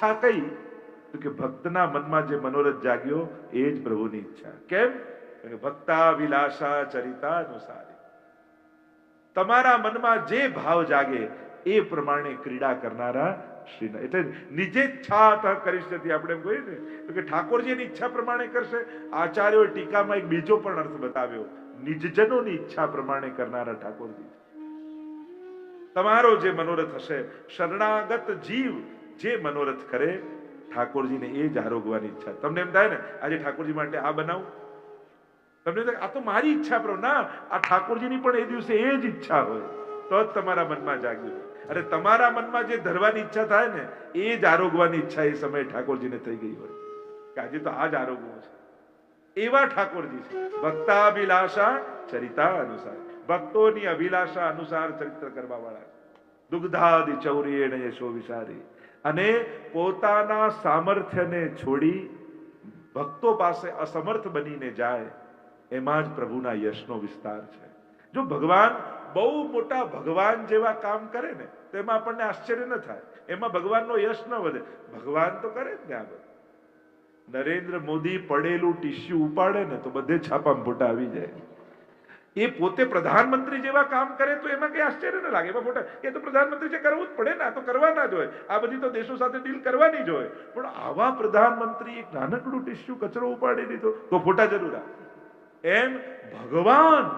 ઈચ્છા કઈ? તો કે ભક્તના મનમાં જે મનોરથ જાગ્યો, એ જ પ્રભુની ઈચ્છા. કેમ? ભક્તા વિલાસા ચરિતા અનુસારી તમારા મનમાં જે ભાવ જાગે, એ પ્રમાણે ક્રીડા કરનારા શ્રી એટલે નિજે ઈચ્છા કરીશ નથી, આપણે એમ કહીએ ને. કે ઠાકોરજીની ઈચ્છા પ્રમાણે કરશે. આચાર્યો ટીકામાં એક બીજો પણ અર્થ બતાવ્યો. નિજજનોની ઈચ્છા પ્રમાણે કરનારા ઠાકોરજી. તમારો જે મનોરથ હશે, શરણાગત જીવ જે મનોરથ કરે, ઠાકોરજીને એ જ આરોગવાની ઈચ્છા. તમને એમ થાય ને, આજે ઠાકોરજી માટે આ બનાવું? તમને આ તો મારી ઈચ્છા, પ્રભુ, ના, આ ઠાકોરજીની પણ એ દિવસે એ જ ઈચ્છા હોય. તો જ તમારા મનમાં જાગ્યું અરે તમારા મનમાં જે ધરવાની ઈચ્છા થાય ને, એ જ આરોગવાની ઈચ્છા એ સમયે ઠાકોરજીને થઈ ગઈ હોય. કે આજે તો આ જ આરોગવું છે. એવા ઠાકોરજી છે. ભક્તાભિલાષા ચરિતા અનુસાર ભક્તોની અભિલાષા અનુસાર ચરિત્ર કરવા વાળા દુગ્ધાદિ ચૌર્યેણ યશો વિચારી અને પોતાના સામર્થ્યને છોડી ભક્તો પાસે અસમર્થ બનીને જાય, એમાં જ પ્રભુના યશનો વિસ્તાર છે. જો ભગવાન બહુ મોટા ભગવાન જેવા કામ કરે ને, તો એમાં આપણને આશ્ચર્ય ન થાય. એમાં ભગવાનનો યશ ન વધે. ભગવાન તો કરે જ ને આ નરેન્દ્ર મોદી પડેલું ટીસ્યુ ઉપાડે ને, તો બધે છાપામાં ફોટા આવી જાય. એ પોતે પ્રધાનમંત્રી જેવા કામ કરે તો એમાં કઈ આશ્ચર્ય ન લાગે. એમાં ફોટા એ તો પ્રધાનમંત્રી છે, કરવું જ પડે ને, આ તો કરવાના જ હોય. આ બધી તો દેશો સાથે ડીલ કરવાની જ હોય. પણ આવા પ્રધાનમંત્રી એક નાનકડું ટીસ્યુ કચરો ઉપાડી દીધો, તો ફોટા જરૂર એમ ભગવાન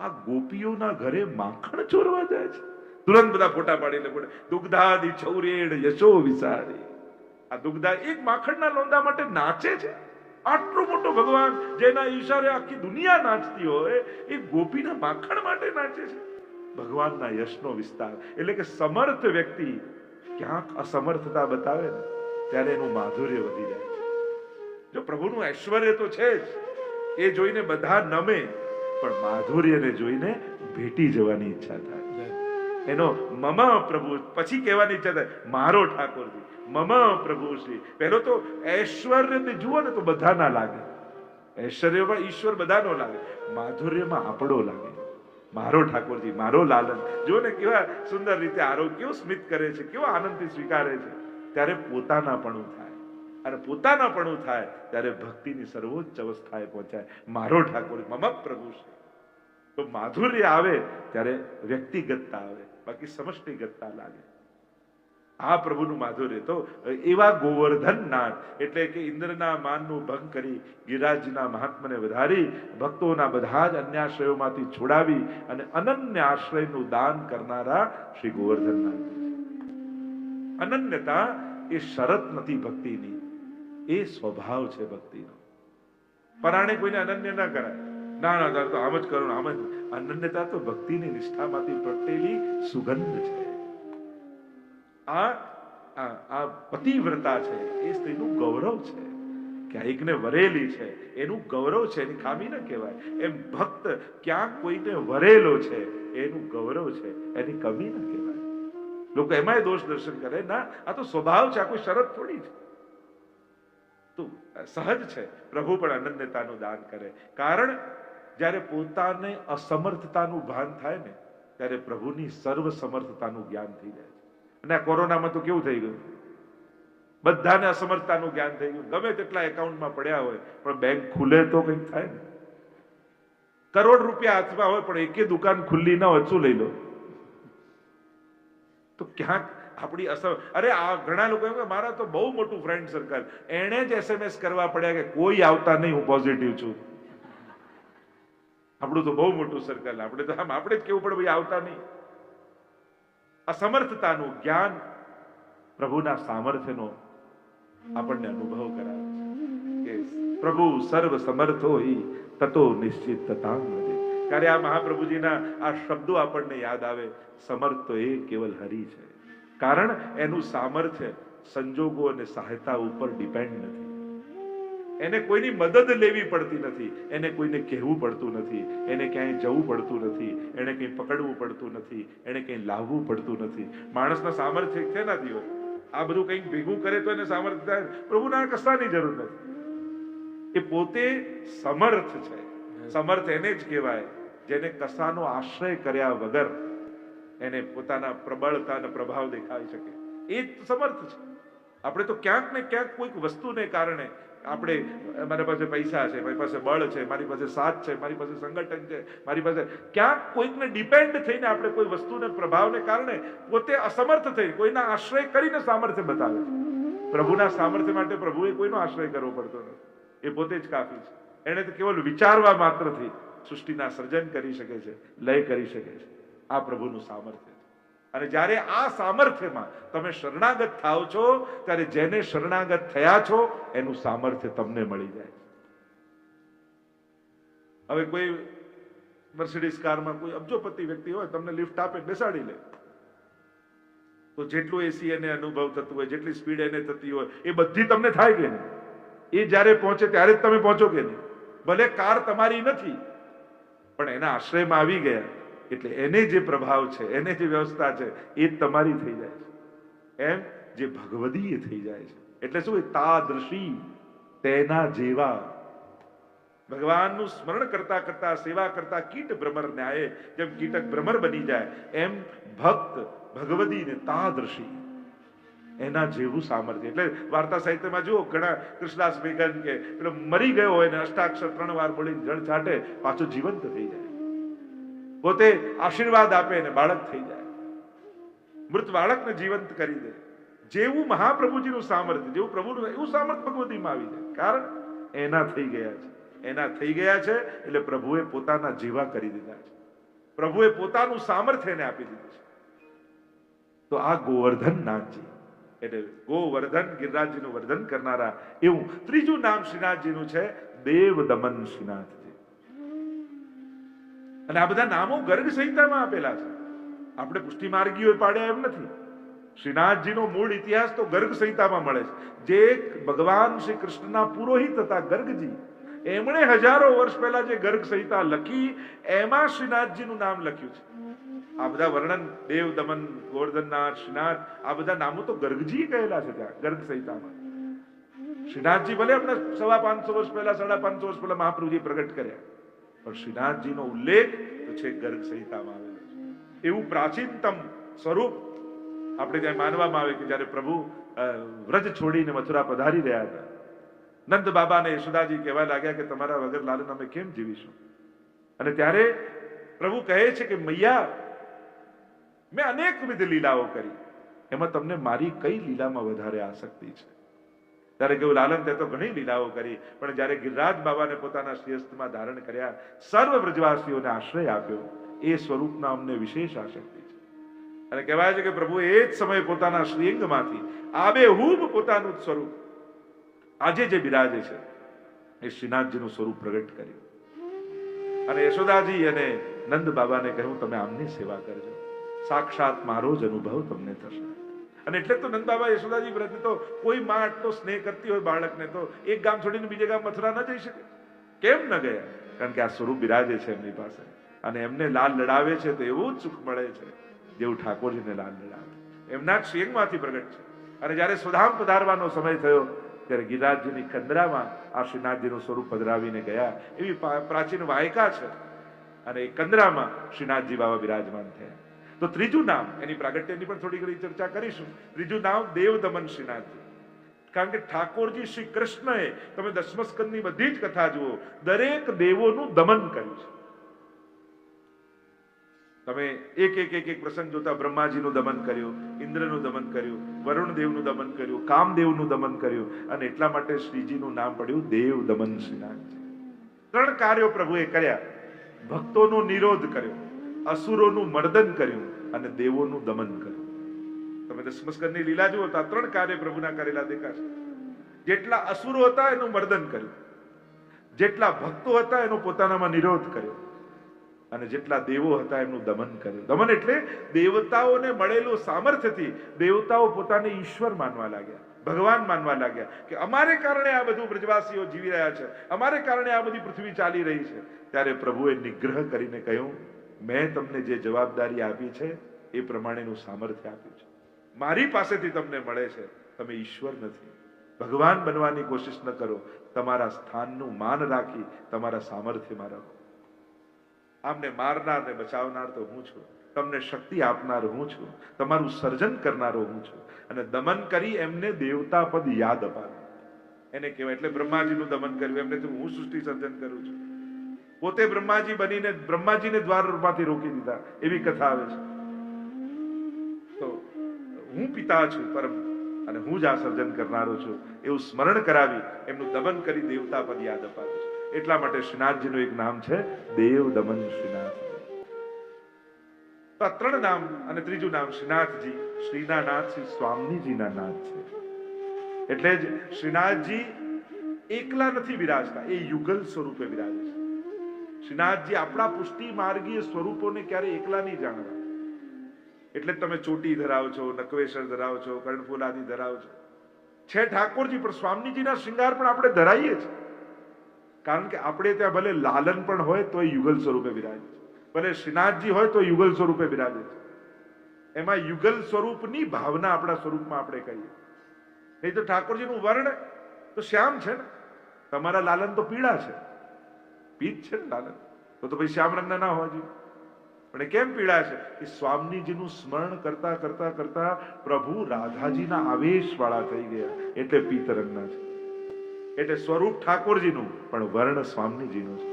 આ ગોપીઓના ઘરે માખણ ચોરવા જાય છે. તુરંત બધા ફોટા પાડીને પડે દુગ્ધાદી છૌરેડ યશો વિસારી. આ દુગ્ધા એક માખણના લોંદા માટે નાચે છે. આટલો મોટો ભગવાન જેના ઈશારે આખી દુનિયા નાચતી હોય, એ ગોપીના માખણ માટે નાચે છે. ભગવાનના યશનો વિસ્તાર, એટલે કે સમર્થ વ્યક્તિ ક્યાંક અસમર્થતા બતાવે ને, ત્યારે એનું માધુર્ય વધી જાય જો પ્રભુનું ઐશ્વર્ય તો છે જ, એ જોઈને બધા નમે, પણ માધુર્યને જોઈને ભેટી જવાની ઈચ્છા થાય. એનો મમ પ્રભુ પછી કહેવાની ઈચ્છા થાય, મારો ઠાકોરજી, મમ પ્રભુ શ્રી પહેલો તો ઐશ્વર્ય જુઓ ને તો બધા ના લાગે. ઐશ્વર્યમાં ઈશ્વર બધાનો લાગે. માધુર્યમાં આપણો લાગે. મારો ઠાકોરજી, મારો લાલન. જો ને કેવા સુંદર રીતે આરોગ્ય કેવું સ્મિત કરે છે, કેવો આનંદથી સ્વીકારે છે. ત્યારે પોતાના પણ થાય. અને પોતાનાપણું થાય ત્યારે ભક્તિની સર્વોચ્ચ અવસ્થાએ પહોંચાય. મારો ઠાકોર મમ પ્રભુ છે તો માધુર્ય આવે ત્યારે વ્યક્તિગતતા આવે. બાકી સમષ્ટિગતતા લાગે. આ પ્રભુનું માધુર્ય તો એવા ગોવર્ધન નાદ એટલે કે ઇન્દ્રના માનનું ભંગ કરી ગિરાજના મહાત્મને વધારી, ભક્તોના બધા જ અન્યાશ્રયોમાંથી છોડાવી અને અનન્ય આશ્રયનું દાન કરનારા શ્રી ગોવર્ધનનાથ અનન્યતા એ શરત નથી ભક્તિની, એ સ્વભાવ છે ભક્તિનો. પરાણે કોઈને અનન્ય ના કરાય. ના ના તો આમ જ કરો આમ જ અનન્યતા તો ભક્તિની નિષ્ઠામાંથી પ્રગટેલી સુગંધ છે. આ આ પતિવ્રતા છે, એ સ્ત્રીનું ગૌરવ છે. ક્યાંકને વરેલી છે, એનું ગૌરવ છે, એની ખામી ન કહેવાય. એમ ભક્ત ક્યાંક કોઈને વરેલો છે, એનું ગૌરવ છે, એની કમી ન કહેવાય. લોકો એમાંય દોષ દર્શન કરે, ના, આ તો સ્વભાવ છે, આ કોઈ શરત થોડી છે તો સહજ છે, પ્રભુ પણ અનન્યતાનું દાન કરે. કારણ જ્યારે પોતાને અસમર્થતાનું ભાન થાય ને, ત્યારે પ્રભુની સર્વ સમર્થતાનું જ્ઞાન થઈ જાય અને આ કોરોનામાં તો કેવું થઈ ગયું? બધાને અસમર્થતાનું જ્ઞાન થઈ ગયું. ગમે તેટલા એકાઉન્ટમાં પડ્યા હોય, પણ બેંક ખુલે તો કંઈક થાય ને. કરોડ રૂપિયા હાથમાં હોય, પણ એકે દુકાન ખુલ્લી ના હોય, શું લઈ લો? તો ક્યાંક આપણી અસર અરે આ ઘણા લોકો એમ કે, મારા તો બહુ મોટું ફ્રેન્ડ સર્કલ એણે જ એસએમએસ કરવા પડ્યા કે, કોઈ આવતા નહીં, હું પોઝિટિવ છું. આપણું તો બહુ મોટું સર્કલ આપણે તો આમ, આપણે જ કેવું પડે ભાઈ આવતા નહીં. અસમર્થતાનું જ્ઞાન પ્રભુના સામર્થ્યનો આપણને અનુભવ કરાવે છે. કે પ્રભુ સર્વ સમર્થો હિ, તતો નિશ્ચિત તતાંગ ત્યારે આ મહાપ્રભુજીના આ શબ્દો આપણને યાદ આવે, સમર્થ તો એ કેવલ હરિ છે. કારણ એનું સામર્થ્ય સંજોગો અને સહાયતા ઉપર ડિપેન્ડ નથી. એને કોઈની મદદ લેવી પડતી નથી. એને કોઈને કહેવું પડતું નથી. એને ક્યાંય જવું પડતું નથી. એને કંઈ પકડવું પડતું નથી. એને કંઈ લાવવું પડતું નથી. માણસના સામર્થ્ય શેનાથી હોય આ બધું કંઈક ભેગું કરે તો એને સામર્થ્ય થાય. પ્રભુના કશાની જરૂર નથી. એ પોતે સમર્થ છે. સમર્થ એને જ કહેવાય. જેને કશાનો આશ્રય કર્યા વગર એને પોતાના પ્રબળતાનો પ્રભાવ દેખાઈ શકે. એ જ સમર્થ છે. આપણે તો ક્યાંક ને ક્યાંક કોઈક વસ્તુને કારણે આપણે, મારી પાસે પૈસા છે, મારી પાસે બળ છે, મારી પાસે સાથ છે, મારી પાસે સંગઠન છે, મારી પાસે ક્યાંક કોઈકને ડિપેન્ડ થઈને આપણે કોઈ વસ્તુને પ્રભાવને કારણે પોતે અસમર્થ થઈ, કોઈના આશ્રય કરીને સામર્થ્ય બતાવે છે. પ્રભુના સામર્થ્ય માટે પ્રભુએ કોઈનો આશ્રય કરવો પડતો નથી. એ પોતે જ કાફી છે. એણે તો કેવલ વિચારવા માત્રથી સૃષ્ટિના સર્જન કરી શકે છે, લય કરી શકે છે. આ પ્રભુનું સામર્થ્ય અને જ્યારે આ સામર્થ્યમાં તમે શરણાગત થાવ છો, ત્યારે જેને શરણાગત થયા છો, એનું સામર્થ્ય તમને મળી જાય. હવે કોઈ મર્સિડીઝ કારમાં કોઈ અબજોપતિ વ્યક્તિ હોય, તમને લિફ્ટ આપે બેસાડી લે. તો જેટલું એસી એને અનુભવ થતું હોય, જેટલી સ્પીડ એને થતી હોય, એ બધી તમને થાય કે નહીં? એ જ્યારે પહોંચે ત્યારે જ તમે પહોંચો કે નહીં? ભલે કાર તમારી નથી, પણ એના આશ્રયમાં આવી ગયા. એટલે એને જે પ્રભાવ છે, એને જે વ્યવસ્થા છે, એ તમારી થઈ જાય છે. એમ? જે ભગવદીય થઈ જાય છે. એટલે શું તાદૃશી, તેના જેવા. ભગવાનનું સ્મરણ કરતા કરતા, સેવા કરતા કીટ ભ્રમર ન્યાય, જેમ કીટક ભ્રમર બની જાય, એમ ભક્ત ભગવદીને તાદૃશી, એના જેવું સામર્થ્ય. એટલે વાર્તા સાહિત્યમાં જુઓ, ઘણા કૃષ્ણદાસ મેઘન કે, પેલો મરી ગયો હોય ને અષ્ટાક્ષર ત્રણ વાર બોલી જળ છાટે, પાછો જીવંત થઈ જાય. પોતે આશીર્વાદ આપે અને બાળક થઈ જાય. મૃત બાળકને જીવંત કરી દે. જેવું મહાપ્રભુજીનું સામર્થ્ય, જેવું પ્રભુનું, એવું સામર્થ્ય ભગવતીમાં આવી જાય. કારણ એના થઈ ગયા છે. એના થઈ ગયા છે એટલે પ્રભુએ પોતાના જીવા કરી દીધા છે. પ્રભુએ પોતાનું સામર્થ્ય એને આપી દીધું છે. તો આ ગોવર્ધન નાથજી, એટલે ગોવર્ધન, ગિરિરાજજીનું વર્ધન કરનારા એવું ત્રીજું નામ શ્રીનાથજીનું છે દેવ દમન શ્રીનાથજી અને આ બધા નામો ગર્ગ સંહિતામાં આપેલા છે. આપણે પુષ્ટિ માર્ગીઓ પાડ્યા એમ નથી. શ્રીનાથજીનો મૂળ ઇતિહાસ તો ગર્ગ સંહિતામાં મળે છે. જે ભગવાન શ્રી કૃષ્ણના પુરોહિત હતા ગર્ગજી, એમણે હજારો વર્ષ પહેલા જે ગર્ગ સંહિતા લખી, એમાં શ્રીનાથજીનું નામ લખ્યું છે. આ બધા વર્ણન, દેવ, દમન, ગોવર્ધનનાથ, શ્રીનાથ, આ બધા નામો તો ગર્ગજી કહેલા છે ત્યાં, ગર્ગ સંહિતામાં. શ્રીનાથજી ભલે આપણે સવા પાંચસો વર્ષ પહેલા, સાડા પાંચસો વર્ષ પહેલા મહાપ્રભુજી પ્રગટ કર્યા. પણ શ્રીનાથજીનો ઉલ્લેખ તો છે ગર્ગ સંહિતામાં આવેલો એવું પ્રાચીનતમ સ્વરૂપ આપણે ત્યાં માનવામાં આવે કે જ્યારે પ્રભુ વ્રજ છોડીને મથુરા પધારી રહ્યા હતા. નંદ બાબા ને યશોદાજી કહેવા લાગ્યા કે તમારા વગર લાલન અમે કેમ જીવીશું? અને ત્યારે પ્રભુ કહે છે કે મૈયા, મેં અનેકવિધ લીલાઓ કરી. એમાં તમને મારી કઈ લીલામાં વધારે આસક્તિ છે? ત્યારે કેવું લાલન તે તો ઘણી લીલાઓ કરી, પણ જ્યારે ગિરિરાજ બાબાને પોતાના શ્રેષ્ઠમાં ધારણ કર્યા, સર્વ વ્રજવાસીઓને આશ્રય આપ્યો. એ સ્વરૂપના અમને વિશેષ આશક્તિ છે. અને કહેવાય છે કે પ્રભુ એ જ સમયે પોતાના શ્રીઅંગમાંથી આબેહૂબ પોતાનું જ સ્વરૂપ, આજે જે બિરાજે છે, એ શ્રીનાથજીનું સ્વરૂપ પ્રગટ કર્યું. અને યશોદાજી અને નંદ બાબાને કહ્યું, તમે આમની સેવા કરજો. સાક્ષાત મારો જ અનુભવ તમને થશે. અને એટલે તો નંદ બાબા યશોદાજી વ્રત તો કોઈ માં આટલો સ્નેહ કરતી હોય બાળકને તો. એક ગામ છોડીને બીજે ગામ મથુરા ન જઈ શકે. કેમ ન ગયા? કારણ કે આ સ્વરૂપ બિરાજે છે એમની પાસે. અને એમને લાલ લડાવે છે તો એવું જ સુખ મળે છે જેવું ઠાકોરજીને લાલ લડાવે. એમના જ શ્રેંગમાંથી પ્રગટ છે. અને જ્યારે સ્વધામ પધારવાનો સમય થયો, ત્યારે ગિરિરાજજીની કંદરામાં આ શ્રીનાથજીનું સ્વરૂપ પધરાવીને ગયા. એવી પ્રાચીન વાયકા છે. અને એ કંદરામાં શ્રીનાથજી બાબા બિરાજમાન થયા. તો ત્રીજું નામ, એની પ્રાગટ્યની પણ થોડી ઘણી ચર્ચા કરીશું. ત્રીજું નામ દેવ દમન શ્રીનાથજી કારણ કે ઠાકોરજી શ્રી કૃષ્ણએ તમે દસમસ્કંદની બધી જ કથા જુઓ, દરેક દેવોનું દમન કર્યું છે. તમે એક એક એક એક પ્રસંગ જોતા બ્રહ્માજીનું દમન કર્યું, ઇન્દ્રનું દમન કર્યું વરુણ દેવનું દમન કર્યું, કામદેવનું દમન કર્યું, અને એટલા માટે શ્રીજીનું નામ પડ્યું દેવ દમન શ્રીનાથજી ત્રણ કાર્યો પ્રભુએ કર્યા. ભક્તોનો નિરોધ કર્યો. અસુરોનું મર્દન કર્યું અને દેવોનું દમન કર્યું. તમે દસમસ્કરની લીલા જુઓ તો ત્રણ કાર્ય પ્રભુના કરેલા દેખાશે જેટલા અસુરો હતા એનું મર્દન કર્યું. જેટલા ભક્તો હતા એનો પોતાનામાં નિરોધ કર્યો. અને જેટલા દેવો હતા એમનું દમન કર્યું. દમન એટલે દેવતાઓને મળેલું સામર્થ્યથી દેવતાઓ પોતાને ઈશ્વર માનવા લાગ્યા, ભગવાન માનવા લાગ્યા કે અમારે કારણે આ બધું બ્રજવાસીઓ જીવી રહ્યા છે, અમારે કારણે આ બધી પૃથ્વી ચાલી રહી છે. ત્યારે પ્રભુએ નિગ્રહ કરીને કહ્યું મેં તમને જે જવાબદારી આપી છે, એ પ્રમાણેનું સામર્થ્ય આપ્યું છે. મારી પાસેથી તમને મળે છે, તમે ઈશ્વર નથી. ભગવાન બનવાની કોશિશ ન કરો. તમારા સ્થાનનું માન રાખી તમારા સામર્થ્યમાં રહો. આમને મારનાર ને બચાવનાર તો હું છું. તમને શક્તિ આપનાર હું છું. તમારું સર્જન કરનારો હું છું. અને દમન કરી એમને દેવતા પદ યાદ અપાવ્યું. એને કહેવાય એટલે બ્રહ્માજીનું દમન કર્યું. એમને હું સૃષ્ટિ સર્જન કરું છું. પોતે બ્રહ્માજી બનીને, બ્રહ્માજીને દ્વારમાંથી રોકી દીધા. એવી કથા આવે છે. તો હું પિતા છું, પરમ, અને હું જ આ સર્જન કરનારો છું. એવું સ્મરણ કરાવી એમનું દમન કરી દેવતા પદ યાદ અપાવે છે. એટલા માટે શ્રીનાથજીનું એક નામ છે, દેવ દમન શ્રીનાથ. તો આ ત્રણ નામ અને ત્રીજું નામ શ્રીનાથજી, શ્રીના નાથ શ્રી સ્વામીજીના નાથ છે. એટલે જ શ્રીનાથજી એકલા નથી વિરાજતા, એ યુગલ સ્વરૂપે બિરાજે છે. શ્રીનાથજી આપણા પુષ્ટિ માર્ગીય સ્વરૂપોને ક્યારે એકલા નહીં જાણવા. એટલે તમે ચોટી ધરાવો છો નકવેશ્વર ધરાવો છો, કર્ણફૂલ આદિ ધરાવો છો. છે ઠાકોરજી, પણ સ્વામીજીના શૃંગાર પણ આપણે ધરાઈએ છીએ. કારણ કે આપણે ત્યાં ભલે લાલન પણ હોય તો યુગલ સ્વરૂપે બિરાજે છે. ભલે શ્રીનાથજી હોય તો યુગલ સ્વરૂપે બિરાજે છે. એમાં યુગલ સ્વરૂપની ભાવના આપણા સ્વરૂપમાં આપણે કરીએ નહીં તો ઠાકોરજીનું વર્ણ તો શ્યામ છે ને? તમારા લાલન તો પીળા છે. પીત છે ને લાલન તો તો પછી શ્યામ રંગના ના હોવા જોઈએ. પણ એ કેમ પીડા છે? કે સ્વામીજીનું સ્મરણ કરતા કરતા કરતા પ્રભુ રાધાજીના આવેશ વાળા થઈ ગયા. એટલે પીતરંગના છે. એટલે સ્વરૂપ ઠાકોરજીનું, પણ વર્ણ સ્વામીજીનું છે.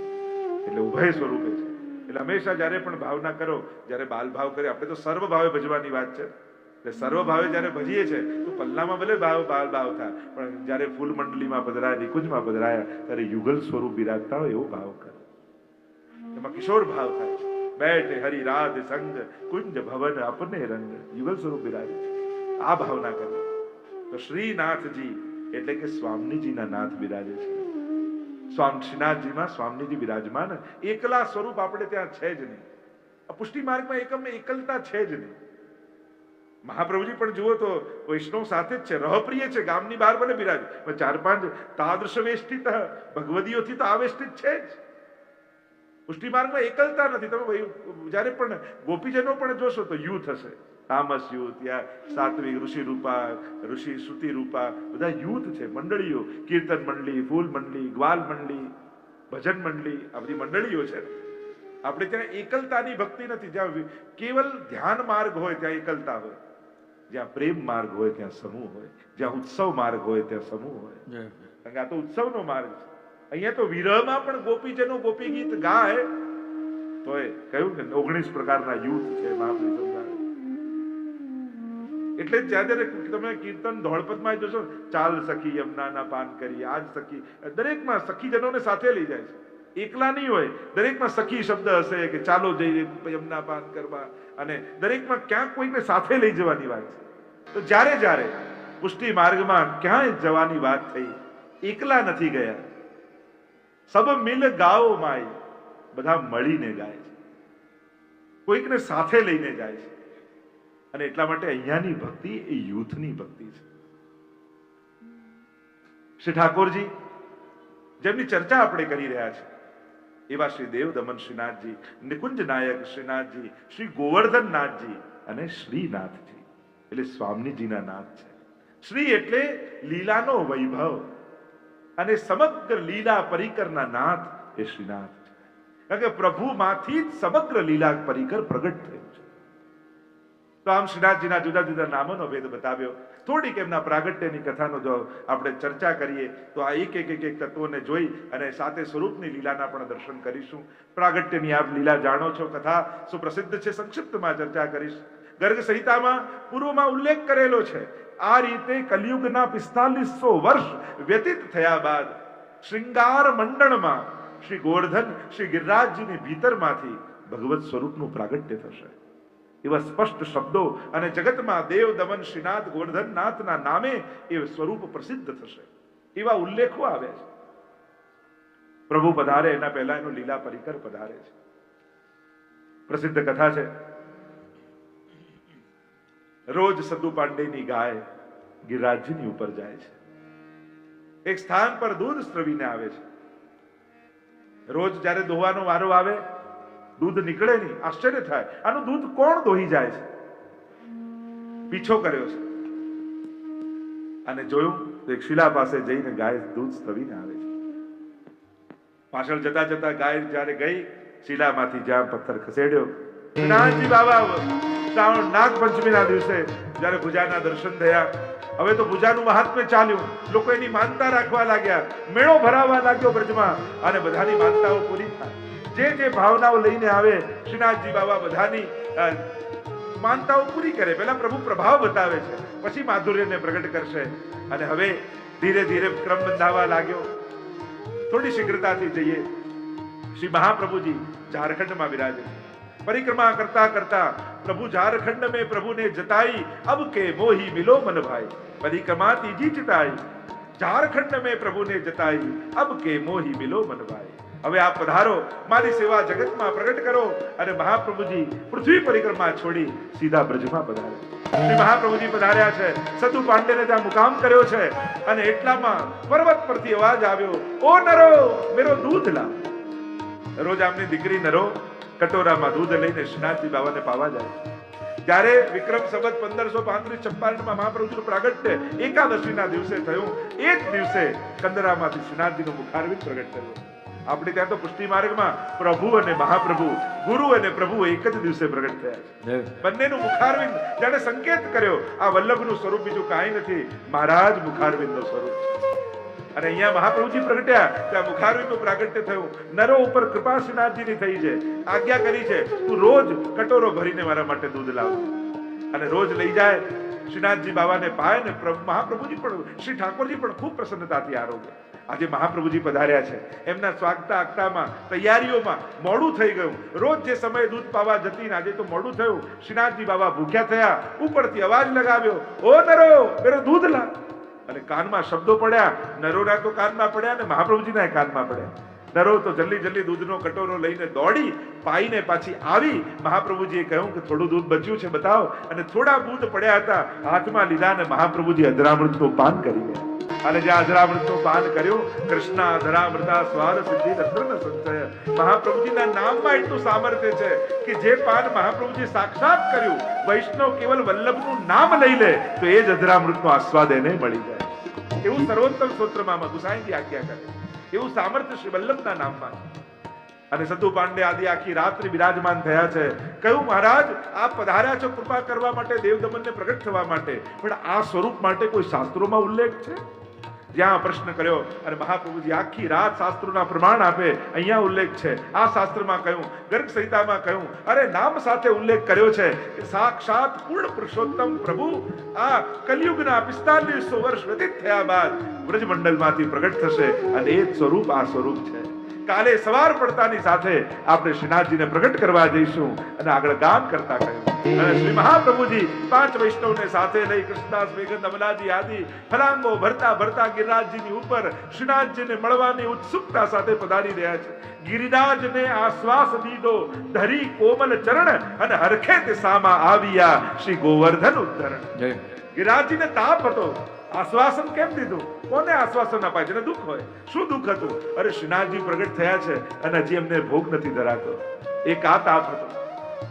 એટલે ઉભય સ્વરૂપે છે. એટલે હંમેશા જ્યારે પણ ભાવના કરો, જ્યારે બાલ ભાવ કરે, આપણે તો સર્વ ભાવે ભજવાની વાત છે. એટલે સર્વ ભાવે જ્યારે ભજીએ છે, તો પલ્લામાં ભલે ભાવ, બાલ ભાવ થાય, પણ જ્યારે ફૂલ મંડળીમાં પધરાયા, નિકુંજમાં પધરાયા, ત્યારે યુગલ સ્વરૂપ બિરાજતા હોય એવો ભાવ કરે. એમાં કિશોર ભાવ થાય છે. બેઠ હરી રાધ સંગ, કુંજ, ભવન, અપને રંગ, યુગલ સ્વરૂપ બિરાજે છે. આ ભાવના કરો. તો શ્રીનાથજી, એટલે કે સ્વામીજીના નાથ બિરાજે છે. સ્વામ શ્રીનાથજીમાં, સ્વામીજી બિરાજમાન. એકલા સ્વરૂપ આપણે ત્યાં છે જ નહીં. પુષ્ટિ માર્ગમાં એકમ એકલતા છે જ નહીં. મહાપ્રભુજી, પણ જુઓ તો વૈષ્ણવ સાથે જ છે. રહપ્રિય છે. ગામની બહાર બને બિરાજ. પણ ચાર પાંચ તાદૃશ વેષ્ટિત ભગવદીઓથી તો આવેષ્ટિત છે જ. પુષ્ટિ માર્ગમાં એકલતા નથી. તમે જ્યારે પણ ગોપીજનો પણ જોશો તો યુથ હશે તામસ યુથ યા સાત્વિક ઋષિ રૂપા, ઋષિ શ્રુતિ રૂપા, બધા યુથ છે. મંડળીઓ. કીર્તન મંડળી, ફૂલ મંડળી, ગ્વાલ મંડળી, ભજન મંડળી, આ બધી મંડળીઓ છે. આપણે ત્યાં એકલતાની ભક્તિ નથી. જ્યાં કેવલ ધ્યાન માર્ગ હોય, ત્યાં એકલતા હોય. જ્યાં પ્રેમ માર્ગ હોય ત્યાં સમૂહ હોય. જ્યાં ઉત્સવ માર્ગ હોય ત્યાં સમૂહ હોય. કારણ કે આ તો ઉત્સવનો માર્ગ છે. અહીંયા તો વિરહમાં પણ ગોપીજનો ગોપી ગીત ગાય. તો એ કહ્યું કે ઓગણીસ પ્રકારના યુથ છે મહાપ્રભુ એટલે જ્યારે જ્યારે તમે કીર્તન ધોળપદમાં જોશો ચાલ સખી યમનાના પાન કરી આજ સખી દરેકમાં સખીજનોને સાથે લઈ જાય છે. એકલા નહીં હોય. દરેકમાં સખી શબ્દ હશે કે ચાલો જઈએ યમુના પાન કરવા અને દરેકમાં ક્યાંક કોઈને સાથે લઈ જવાની વાત છે. તો જ્યારે જ્યારે પુષ્ટિ માર્ગમાં ક્યાંય જવાની વાત થઈ, એકલા નથી ગયા. સબ મિલ ગાઓ માય, બધા મળીને ગાય છે. કોઈકને સાથે લઈને જાય છે. અને એટલા માટે અહીંયાની ભક્તિ એ યુથની ભક્તિ છે. શ્રી ઠાકોરજી, જેમની ચર્ચા આપણે કરી રહ્યા છે એવા શ્રી દેવ દમન શ્રીનાથજી નિકુંજ નાયક શ્રીનાથજી, શ્રી ગોવર્ધન નાથજી અને શ્રીનાથજી. એટલે સ્વામીજીના નાથ છે. શ્રી એટલે લીલાનો વૈભવ અને સમગ્ર લીલા પરિકરના નાથ એ શ્રીનાથ છે. કારણ કે પ્રભુમાંથી જ સમગ્ર લીલા પરિકર પ્રગટ થયું. તો આમ શ્રીનાથજીના જુદા જુદા નામોનો ભેદ બતાવ્યો. થોડીક એમના પ્રાગટ્યની કથાનો જો આપણે ચર્ચા કરીએ, તો આ એક એક એક એક તત્વોને જોઈ અને સાથે સ્વરૂપની લીલાના પણ દર્શન કરીશું. પ્રાગટ્યની આપ લીલા જાણો છો કથા, સુપ્રસિદ્ધ છે, સંક્ષિપ્તમાં ચર્ચા કરીશ. ગર્ગ સંહિતામાં પૂર્વમાં ઉલ્લેખ કરેલો છે, આ રીતે કલિયુગના પિસ્તાલીસો વર્ષ વ્યતીત થયા બાદ શૃંગાર મંડળમાં શ્રી ગોવર્ધન શ્રી ગિરિરાજજીની ભીતરમાંથી ભગવત સ્વરૂપનું પ્રાગટ્ય થશે. એવા સ્પષ્ટ શબ્દો અને જગતમાં દેવ દમન શ્રીનાથ ગોવર્ધન નાથના નામે એ સ્વરૂપ પ્રસિદ્ધ થશે એવા ઉલ્લેખો આવે છે પ્રભુ પધારે એના પહેલા એનું લીલા પરિકર પધારે છે પ્રસિદ્ધ કથા છે રોજ સદુ પાંડેની ગાય ગિરિરાજજીની ઉપર જાય છે। એક સ્થાન પર દૂધ સ્ત્રવીને આવે છે। રોજ જ્યારે દોવાનો વારો આવે દૂધ નીકળે નહીં, આશ્ચર્ય થાય. આનું દૂધ કોણ દોહી જાય છે? પીછો કર્યો છે. અને જોયું તો એક શિલા પાસે જઈને ગાય દૂધ સ્તવીને આવે છે. પાછળ જતા જતા ગાય જ્યારે ગઈ, શિલામાંથી જ્યાં પથ્થર ખસેડ્યો, નાનજી બાબા શ્રાવણ નાગ પંચમીના દિવસે જ્યારે ભુજાના દર્શન થયા, હવે તો ભુજાનું મહાત્મ્ય ચાલ્યું. લોકો એની માનતા રાખવા લાગ્યા. મેળો ભરાવા લાગ્યો બ્રજમાં અને બધાની માનતાઓ પૂરી થાય. જે જે ભાવનાઓ લઈને આવે, શ્રીનાથજી બાબા બધાની માનતાઓ પૂરી કરે. પહેલા પ્રભુ પ્રભાવ બતાવે છે, પછી માધુર્યને પ્રગટ કરશે. અને હવે ધીરે ધીરે ક્રમ બંધાવા લાગ્યો. થોડી શીઘ્રતાથી જઈએ. શ્રી મહાપ્રભુજી ઝારખંડમાં બિરાજે. પરિક્રમા કરતા કરતા પ્રભુ ઝારખંડ મેં પ્રભુને જતાઈ, અબ કે મોહી મિલો મન ભાઈ? પરિક્રમા તીજી જતાઈ. ઝારખંડ મેં પ્રભુને જતાઈ, અબ કે મોહી મિલો મન ભાઈ? હવે આ પધારો, મારી સેવા જગતમાં પ્રગટ કરો અને મહાપ્રભુજી પૃથ્વી પરિક્રમા છોડી સીધા બ્રજમાં પધાર્યા શ્રી મહાપ્રભુજી પધાર્યા છે, સતુ પાંડેને ત્યાં મુકામ કર્યો છે અને એટલામાં પર્વત પરથી અવાજ આવ્યો, ઓ નરો, મેરો દૂધ લાવ. રોજ આમની દીકરી નરો કટોરામાં દૂધ લઈને શ્રીનાથજી બાબાને પાવા જાય ત્યારે વિક્રમ સંવત પંદરસો પાંત્રીસ ચંપારણમાં મહાપ્રભુનું પ્રાગટ્ય એકાદશીના દિવસે થયું. એ જ દિવસે કંદરામાંથી શ્રીનાથજીનું મુખારવિંદ પ્રગટ કર્યું આપણે ત્યાં તો પુષ્ટિ માર્ગમાં પ્રભુ અને મહાપ્રભુ ગુરુ અને પ્રભુ એક જ દિવસે પ્રગટ થયા છે. બંનેનું મુખારવિંદ જાણે સંકેત કર્યો આ વલ્લભનું સ્વરૂપ બીજું કાંઈ નથી મહારાજ મુખારવિંદનું સ્વરૂપ છે. અને અહીંયા મહાપ્રભુજી પ્રગટ્યા ત્યાં મુખારવિંદનું પ્રાગટ્ય થયું. નરો ઉપર કૃપા શ્રીનાથજીની થઈ છે. આજ્ઞા કરી છે તું રોજ કટોરો ભરીને મારા માટે દૂધ લાવ. અને રોજ લઈ જાય. શ્રીનાથજી બાબાને પાય ને પ્રભુ મહાપ્રભુજી પણ શ્રી ઠાકોરજી પણ ખૂબ પ્રસન્નતાથી આરોગ્ય આજે મહાપ્રભુજી પધાર્યા છે. એમના સ્વાગતા આગતામાં તૈયારીઓમાં મોડું થઈ ગયું. રોજ જે સમયે દૂધ પાવા જતી આજે તો મોડું થયું. શ્રીનાથજી બાબા ભૂખ્યા થયા, ઉપરથી અવાજ લગાવ્યો, ઓ નરો, મેરો દૂધ લા. અને કાનમાં શબ્દો પડ્યા, નરોના તો કાનમાં પડ્યા ને મહાપ્રભુજીના કાનમાં પડ્યા. નરો તો જલ્દી જલ્દી દૂધનો કટોરો લઈને દોડી પાઈને પાછી આવી. મહાપ્રભુજીએ કહ્યું કે થોડું દૂધ બચ્યું છે, બતાવો. અને થોડા દૂધ પડ્યા હતા, હાથમાં લીધા અને મહાપ્રભુજી અધરામૃતનું પાન કરી ગયા. અને જે અધરામૃતનું પાન કર્યું, કૃષ્ણ અધરામૃતા સ્વાર સિદ્ધિ રત્ન સંચય. મહાપ્રભુજીના નામમાં એટલું સામર્થ્ય છે કે જે પાન મહાપ્રભુજી સાક્ષાત કર્યું, વૈષ્ણવ કેવલ વલ્લભનું નામ લઈ લે, તો એ જ અધરામૃતનો આસ્વાદ એને મળી જાય. એવું સર્વોત્તમ સ્તોત્રમાં ગુસાઈજી આજ્ઞા કરે. એવું સામર્થ્ય શ્રી વલ્લભના નામમાં. અને સતુ પાંડે આદિ આખી રાત્રિ બિરાજમાન થયા છે. કહ્યું, મહારાજ આ પધાર્યા છો કૃપા કરવા માટે દેવ દમનને પ્રગટ થવા માટે. પણ આ સ્વરૂપ માટે કોઈ શાસ્ત્રોમાં ઉલ્લેખ છે? જ્યાં પ્રશ્ન કર્યો, અને મહાપ્રભુજી આખી રાત શાસ્ત્રોના પ્રમાણ આપે, અહીંયા ઉલ્લેખ છે. આ શાસ્ત્રમાં કહ્યું, ગર્ગ સંહિતામાં કહ્યું, અરે નામ સાથે ઉલ્લેખ કર્યો છે કે સાક્ષાત પૂર્ણ પુરુષોત્તમ પ્રભુ આ કલયુગના પિસ્તાલીસો વર્ષ વ્યતીત થયા બાદ વ્રજમંડલમાંથી પ્રગટ થશે, અને એ સ્વરૂપ આ સ્વરૂપ છે. કાલે સવાર પડતાની સાથે આપણે શ્રીનાથજીને પ્રગટ કરવા જઈશું અને આગળ ગાન કરતા કહ્યું. અને શ્રી મહાપ્રભુજી પાંચ વૈષ્ણવને સાથે લઈ કૃષ્ણદાસ વેગન અમલાજી આદિ ફલાંગો ભરતા ભરતા ગિરિરાજજીની ઉપર શ્રીનાથજીને મળવાની ઉત્સુકતા સાથે પધારી રહ્યા છે. ગિરિરાજને આશ્વાસ દીધો ધરી કોમલ ચરણ અને હરખે દિશામાં આવ્યા શ્રી ગોવર્ધન ઉદ્ધરણ ગિરિરાજજીને તાપ હતો. આશ્વાસન કેમ દીધું? કોને આશ્વાસન અપાય? જેને દુઃખ હોય. શું દુઃખ હતું? અરે શ્રીનાથજી પ્રગટ થયા છે અને હજી એમને ભોગ નથી ધરાતો. એક આ તાપ હતો.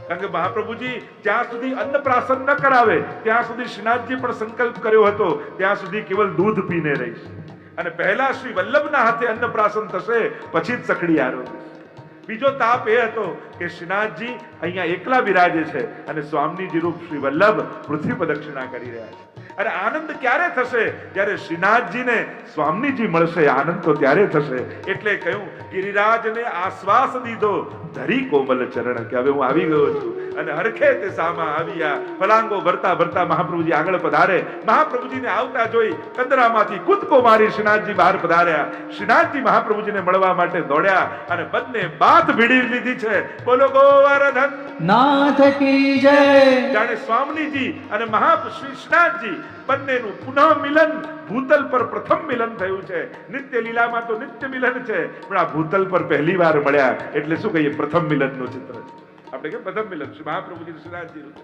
કારણ કે મહાપ્રભુજી જ્યાં સુધી અન્નપ્રાશન ન કરાવે, ત્યાં સુધી શ્રીનાથજી પણ સંકલ્પ કર્યો હતો, ત્યાં સુધી કેવલ દૂધ પીને રહીશ. અને પહેલા શ્રી વલ્લભના હાથે અન્નપ્રાશન થશે, પછી જ સખડી આરોગીશ. બીજો તાપ એ હતો કે શ્રીનાથજી અહીંયા એકલા બિરાજે છે અને સ્વામીજી રૂપ શ્રી વલ્લભ પૃથ્વી પ્રદક્ષિણા કરી રહ્યા છે. અને આનંદ ક્યારે થશે? જ્યારે શ્રીનાથજીને સ્વામીજી મળશે આનંદ તો ત્યારે થશે. એટલે કહ્યું ગિરિરાજને આશ્વાસ દીધો ધરી કોમલ ચરણ કે હવે હું આવી ગયો છું. અને હરખે તે સામા આવ્યા ફલાંગો ભરતા ભરતા મહાપ્રભુજી આગળ પધારે. મહાપ્રભુજીને આવતા જોઈ કંદરામાંથી કૂદકો મારી શ્રીનાથજી બહાર પધાર્યા. શ્રીનાથજી મહાપ્રભુજીને મળવા માટે દોડ્યા અને બંને બાત ભીડી લીધી છે. બોલો ગોવર્ધન. નાથ કી જય. જાણે સ્વામીજી અને મહા શ્રીનાથજી બંનેનું પુનઃ મિલન ભૂતલ પર પ્રથમ મિલન થયું છે. નિત્ય લીલામાં તો નિત્ય મિલન છે, પણ આ ભૂતલ પર પહેલી વાર મળ્યા એટલે શું કહીએ, પ્રથમ મિલનનું ચિત્ર છે. આપણે કે પ્રથમ મિલન શ્રી મહાપ્રભુજી શ્રીનાથજીનું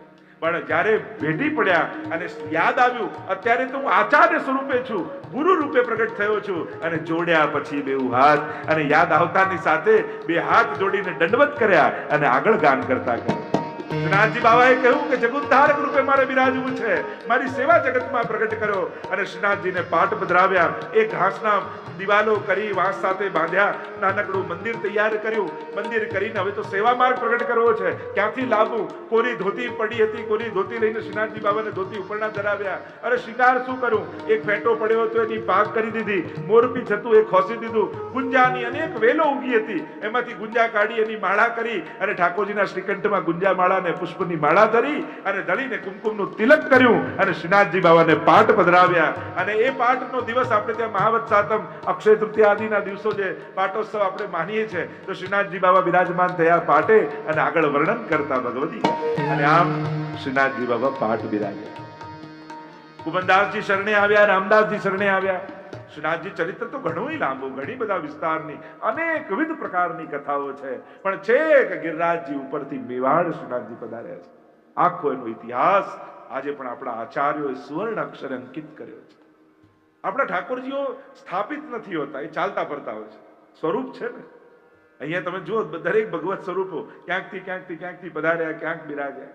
પણ જ્યારે ભેટી પડ્યા અને યાદ આવ્યું, અત્યારે તો હું આચાર્ય સ્વરૂપે છું, ગુરુ રૂપે પ્રગટ થયો છું અને જોડ્યા પછી બેઉ હાથ અને યાદ આવતાની સાથે બે હાથ જોડીને દંડવત કર્યા અને આગળ ગાન કરતા ગયા શ્રીનાથજી બાબાએ કહ્યું કે જગુદ્ધારક રૂપે મારે બિરાજવું છે. મારી સેવા જગતમાં પ્રગટ કર્યો અને શ્રીનાથજીને પાઠ પધરાવ્યા. એ ઘાસના દિવાલો કરી વાંસ સાથે બાંધ્યા. નાનકડું મંદિર તૈયાર કર્યું. મંદિર કરીને હવે તો સેવા માર્ગ પ્રગટ કરવો છે. ક્યાંથી લાવવું? કોરી ધોતી પડી હતી. કોરી ધોતી લઈને શ્રીનાથજી બાબાને ધોતી ઉપરના ધરાવ્યા. અરે શિકાર શું કરું? એક ફેંટો પડ્યો હતો, એની પાક કરી દીધી. મોરપી જતું એ ખોસી દીધું. ગુંજાની અનેક વેલો ઉગી હતી. એમાંથી ગુંજા કાઢી એની માળા કરી અને ઠાકોરજીના શ્રીકંઠમાં ગુંજા માળા અને પુષ્પની માળા ધરી અને ધરીને કુમકુમનું તિલક કર્યું અને શ્રીનાથજી બાબાને પાઠ પધરાવ્યા. અને એ પાઠનો દિવસ આપણે ત્યાં મહાવત સાતમ, અક્ષય તૃતીયા આદિના દિવસો જે પાટોત્સવ આપણે માનીએ છીએ, તો શ્રીનાથજી બાબા બિરાજમાન થયા પાટે અને આગળ વર્ણન કરતા ભગવતી. અને આમ શ્રીનાથજી બાબા પાઠ બિરાજ્યા. કુમનદાસજી શરણે આવ્યા, રામદાસજી શરણે આવ્યા. શ્રીનાથજી, ચરિત્ર તો ઘણું લાંબુ, ઘણી બધા વિસ્તારની અનેકવિધ પ્રકારની કથાઓ છે. પણ છે કે ગિરિરાજજી ઉપરથી મેવાડ શ્રીનાથજી પધાર્યા છે. આખો એનો ઇતિહાસ આજે પણ આપણા આચાર્યોએ સુવર્ણ અક્ષરે અંકિત કર્યો છે. આપણા ઠાકોરજીઓ સ્થાપિત નથી હોતા, એ ચાલતા ફરતા હોય છે. સ્વરૂપ છે ને? અહીંયા તમે જુઓ, દરેક ભગવત સ્વરૂપો ક્યાંકથી ક્યાંકથી ક્યાંકથી પધાર્યા, ક્યાંક બિરાજ્યા.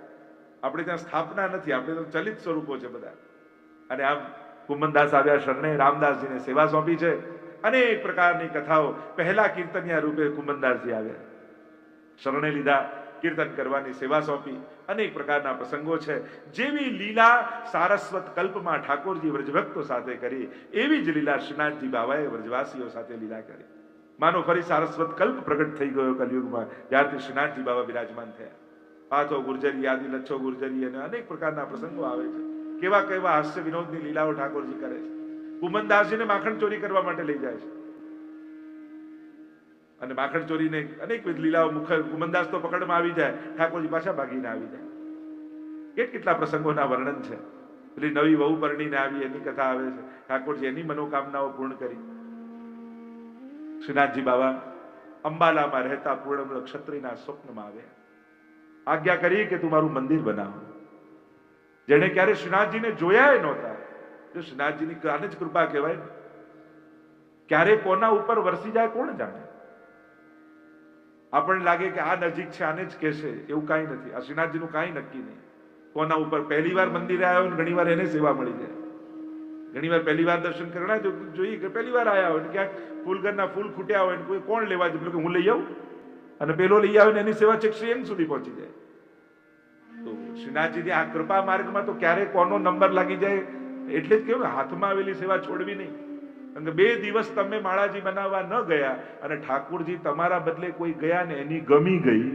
આપણે ત્યાં સ્થાપના નથી, આપણે ચલિત સ્વરૂપો છે બધા. અને આમ કુમનદાસ આવ્યા, શરણે રામદાસજીને સેવા સોંપી છે. અનેક પ્રકારની કથાઓ પહેલા કીર્તનિયા રૂપે કુમનદાસજી આવ્યા. શરણે લીધા, કીર્તન કરવાની સેવા સોંપી. અનેક પ્રકારના પ્રસંગો છે. જેવી લીલા સારસ્વત કલ્પમાં ઠાકોરજી વ્રજભક્તો સાથે કરી, એવી જ લીલા શ્રીનાથજી બાવાએ વ્રજવાસીઓ સાથે લીલા કરી. માનો ફરી સારસ્વત કલ્પ પ્રગટ થઈ ગયો કલયુગમાં, જ્યારથી શ્રીનાથજી બાબા બિરાજમાન થયા. પાછો ગુર્જરી, આદિ લચ્છો ગુર્જરી અને અનેક પ્રકારના પ્રસંગો આવે છે. કેવા કેવા હાસ્ય વિનોદની લીલાઓ ઠાકોરજી કરે છે. કુમનદાસજીને માખણ ચોરી કરવા માટે લઈ જાય છે. અને માખણ ચોરીને અનેકવિધ લીલાઓ મુખર કુમનદાસ તો પકડમાં આવી જાય, ઠાકોરજી પાછા ભાગીને આવી જાય. કેટ કેટલા પ્રસંગોના વર્ણન છે. પેલી નવી વહુ પરણીને આવી, એની કથા આવે છે. ઠાકોરજી એની મનોકામનાઓ પૂર્ણ કરી. શ્રીનાથજી બાબા અંબાલામાં રહેતા પૂર્ણ ક્ષત્રિયના સ્વપ્નમાં આવ્યા. આજ્ઞા કરી કે તું મારું મંદિર બનાવ. જેને ક્યારે શ્રીનાથજીને જોયા નહોતા. જો શ્રીનાથજીની આને જ કૃપા કહેવાય ક્યારે કોના ઉપર વરસી જાય કોણ જાણે? આપણને લાગે કે આ નજીક છે, આને જ કહેશે. એવું કાંઈ નથી. આ શ્રીનાથજીનું કાંઈ નક્કી નહીં. કોના ઉપર પહેલી વાર મંદિરે આવ્યો ને ઘણી વાર એને સેવા મળી જાય. ઘણી વાર પહેલી વાર દર્શન કરવા જોઈએ કે પહેલી વાર આવ્યા હોય ને ક્યાંક ફૂલગરના ફૂલ ખૂટ્યા હોય ને કોઈ કોણ લેવા જાય? કે હું લઈ આવું? અને પેલો લઈ આવે ને એની સેવા છેક શ્રી એમ સુધી પહોંચી જાય. તો શ્રીનાથજીની આ કૃપા માર્ગમાં તો ક્યારે કોનો નંબર લાગી જાય એટલે જ કેવું હાથમાં આવેલી સેવા છોડવી નહીં. કારણ કે બે દિવસ તમે માળાજી બનાવવા ન ગયા અને ઠાકુરજી તમારા બદલે કોઈ ગયા ને એની ગમી ગઈ,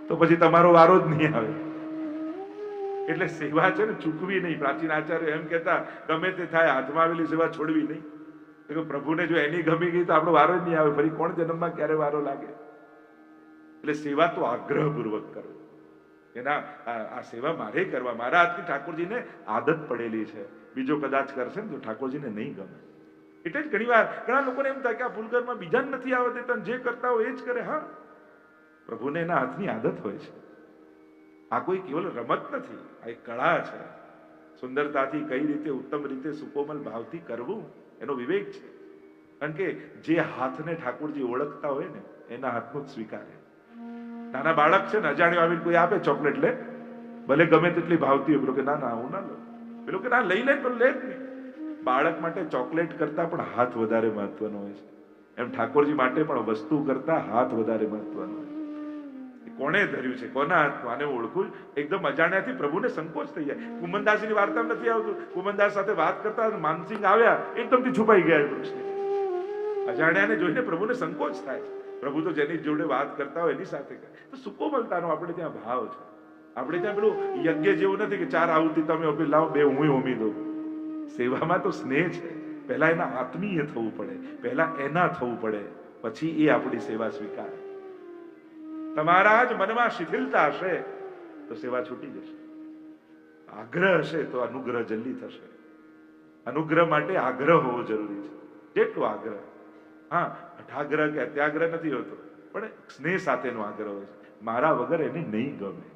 તો પછી તમારો વારો જ નહીં આવે. એટલે સેવા છે ને ચૂકવી નહીં. પ્રાચીન આચાર્ય એમ કહેતા, ગમે તે થાય, હાથમાં આવેલી સેવા છોડવી નહીં. પ્રભુને જો એની ગમી ગઈ તો આપણો વારો જ નહીં આવે. ફરી કોણ જન્મમાં ક્યારે વારો લાગે? એટલે સેવા તો આગ્રહપૂર્વક કરો. એના, આ આ સેવા મારે કરવા. મારા હાથની ઠાકોરજીને આદત પડેલી છે. બીજો કદાચ કરશે ને તો ઠાકોરજીને નહીં ગમે. એટલે જ ઘણી વાર ઘણા લોકોને એમ થાય કે આ ફૂલઘરમાં બીજા નથી આવતી તને જે કરતા હોય એ જ કરે. હા. પ્રભુને એના હાથની આદત હોય છે. આ કોઈ કેવલ રમત નથી, આ એક કળા છે. સુંદરતાથી કઈ રીતે, ઉત્તમ રીતે, સુકોમલ ભાવથી કરવું, એનો વિવેક છે. કારણ કે જે હાથને ઠાકોરજી ઓળખતા હોય ને, એના હાથનું જ સ્વીકારે. નાના બાળક છે ને, અજાણ્યો આવીને કોઈ આપે ચોકલેટ લે. ભલે ગમે તેટલી ભાવતી હોય, પેલો કે, ના ના, હું ના લઉં. પેલો કે, ના, લઈ લે, પણ લે બાળક માટે ચોકલેટ કરતા પણ હાથ વધારે મહત્વનો હોય છે. એમ ઠાકોરજી માટે પણ વસ્તુ કરતા હાથ વધારે મહત્વનો હોય કોણે ધર્યું છે? કોના હાથમાં? આને ઓળખું એકદમ અજાણ્યાથી પ્રભુને સંકોચ થઈ જાય. કુમનદાસની વાર્તા નથી આવતું. કુમનદાસ સાથે વાત કરતા માનસિંહ આવ્યા, એકદમથી છુપાઈ ગયા વૃક્ષને. અજાણ્યાને જોઈને પ્રભુને સંકોચ થાય પ્રભુ તો જેની જોડે વાત કરતા હોય એની સાથે તો સુકોમલતાનો આપણે ત્યાં ભાવ છે. આપણે ત્યાં પેલું યજ્ઞ જેવું નથી કે ચાર આહુતિ તમે આપી લાવો, બે હું હોમી દઉં. સેવામાં તો સ્નેહ છે. પહેલા એના આત્મીય થવું પડે. પહેલા એના થવું પડે. પછી એ આપણી સેવા સ્વીકારે. તમારા જ મનમાં શિથિલતા હશે, તો સેવા છૂટી જશે. આગ્રહ હશે, તો અનુગ્રહ જલ્દી થશે. અનુગ્રહ માટે આગ્રહ હોવો જરૂરી છે. જેટલો આગ્રહ હા, અઠાગ્રહ કે અત્યાગ્રહ નથી હોતો, પણ સ્નેહ સાથેનો આગ્રહ હોય છે. મારા વગર એને નહીં ગમે.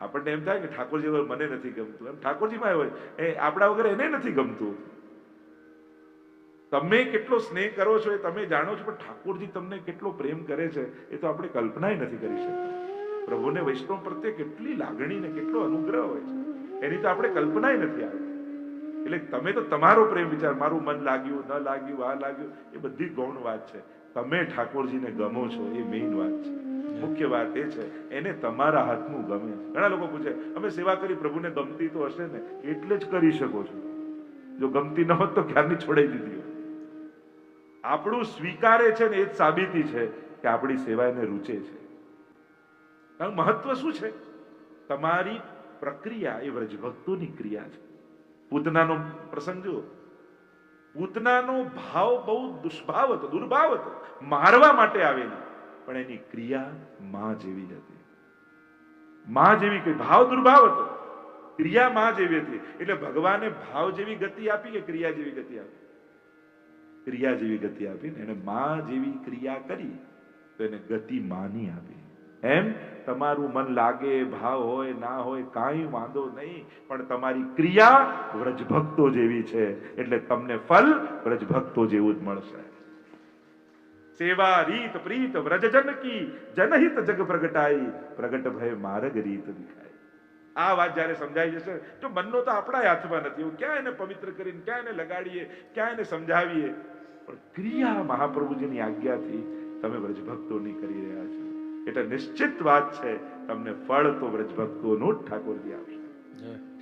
આપણને એમ થાય કે ઠાકોરજી વગર મને નથી ગમતું. એમ ઠાકોરજીમાં હોય, એ, આપણા વગર એને નથી ગમતું. તમે કેટલો સ્નેહ કરો છો એ તમે જાણો છો, પણ ઠાકોરજી તમને કેટલો પ્રેમ કરે છે એ તો આપણે કલ્પના નથી કરી શકતા. પ્રભુને વૈષ્ણવ પ્રત્યે કેટલી લાગણી ને કેટલો અનુગ્રહ હોય છે. એની તો આપણે કલ્પનાય નથી આવી. એટલે તમે તો તમારો પ્રેમ વિચાર, મારું મન લાગ્યું, ન લાગ્યું, આ લાગ્યું, એ બધી ગૌણ વાત છે. તમે ઠાકોરજીને ગમો છો, એ મેઇન વાત છે. મુખ્ય વાત એ છે, એને તમારા હાથનું ગમે. ઘણા લોકો પૂછે, અમે સેવા કરી પ્રભુને ગમતી તો હશે ને? એટલે જ કરી શકો છો. જો ગમતી ન હોત તો ક્યારની છોડાઈ દીધી. આપણું સ્વીકારે છે ને એ જ સાબિતી છે કે આપણી સેવા એને રૂચે છે. કારણ મહત્વ શું છે? તમારી પ્રક્રિયા એ વ્રજભક્તોની ક્રિયા છે. પૂતનાનો પ્રસંગ જુઓ. પૂતનાનો ભાવ બહુ દુષ્ભાવ હતો દુર્ભાવ હતો મારવા માટે આવેલી. પણ એની ક્રિયા માં જેવી હતી. માં જેવી કઈ ભાવ દુર્ભાવ હતો ક્રિયા માં જેવી હતી. એટલે ભગવાને ભાવ જેવી ગતિ આપી કે ક્રિયા જેવી ગતિ આપી? ક્રિયા જેવી ગતિ આપી ને એને માં જેવી ક્રિયા કરી તો એને ગતિ માની આપી. એમ? તમારું મન લાગે, ભાવ હોય, ના હોય, કાંઈ વાંધો નહીં, પણ તમારી ક્રિયા વ્રજભક્તો જેવી છે. એટલે તમને ફલ વ્રજભક્તો જેવું જ મળશે. સેવા રીત પ્રીત વ્રજજન કી, જનહિત જગ પ્રગટાઈ, પ્રગટ ભય માર્ગ રીત દેખાય આ વાત જ્યારે સમજાઈ જશે, તો મનનો તો આપણા હાથમાં નથી. એવું ક્યાં એને પવિત્ર કરીને, ક્યાં એને લગાડીએ, ક્યાં એને સમજાવીએ? પણ ક્રિયા મહાપ્રભુજીની આજ્ઞાથી તમે વ્રજભક્તોની કરી રહ્યા છો. એટલે નિશ્ચિત વાત છે તમને ફળ તો વ્રજભક્તોનું જ ઠાકોરજી આવશે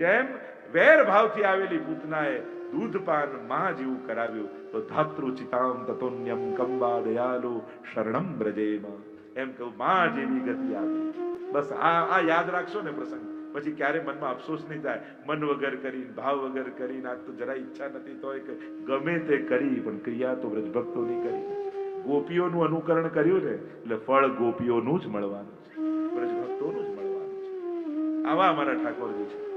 જેમ વેર ભાવથી આવેલી પૂતનાએ દૂધપાનમાં જેવું કરાવ્યું તો ધાતૃચિતામ તતોન્યમ કંબા દયાલુ શરણમ બ્રજેમાં. એમ કહું માં જેવી ગતિ આવી. બસ આ આ યાદ રાખશો ને પ્રસંગ. પછી ક્યારે મનમાં અફસોસ નહીં થાય. મન વગર કરી ભાવ વગર કરી આ તો જરા ઈચ્છા નથી તો ગમે તે કરી પણ ક્રિયા તો વ્રજભક્તોની કરી. ગોપીઓનું અનુકરણ કર્યું ને એટલે ફળ ગોપીઓનું જ મળવાનું છે. વ્રજભક્તોનું જ મળવાનું છે. આવા અમારા ઠાકોરજી છે.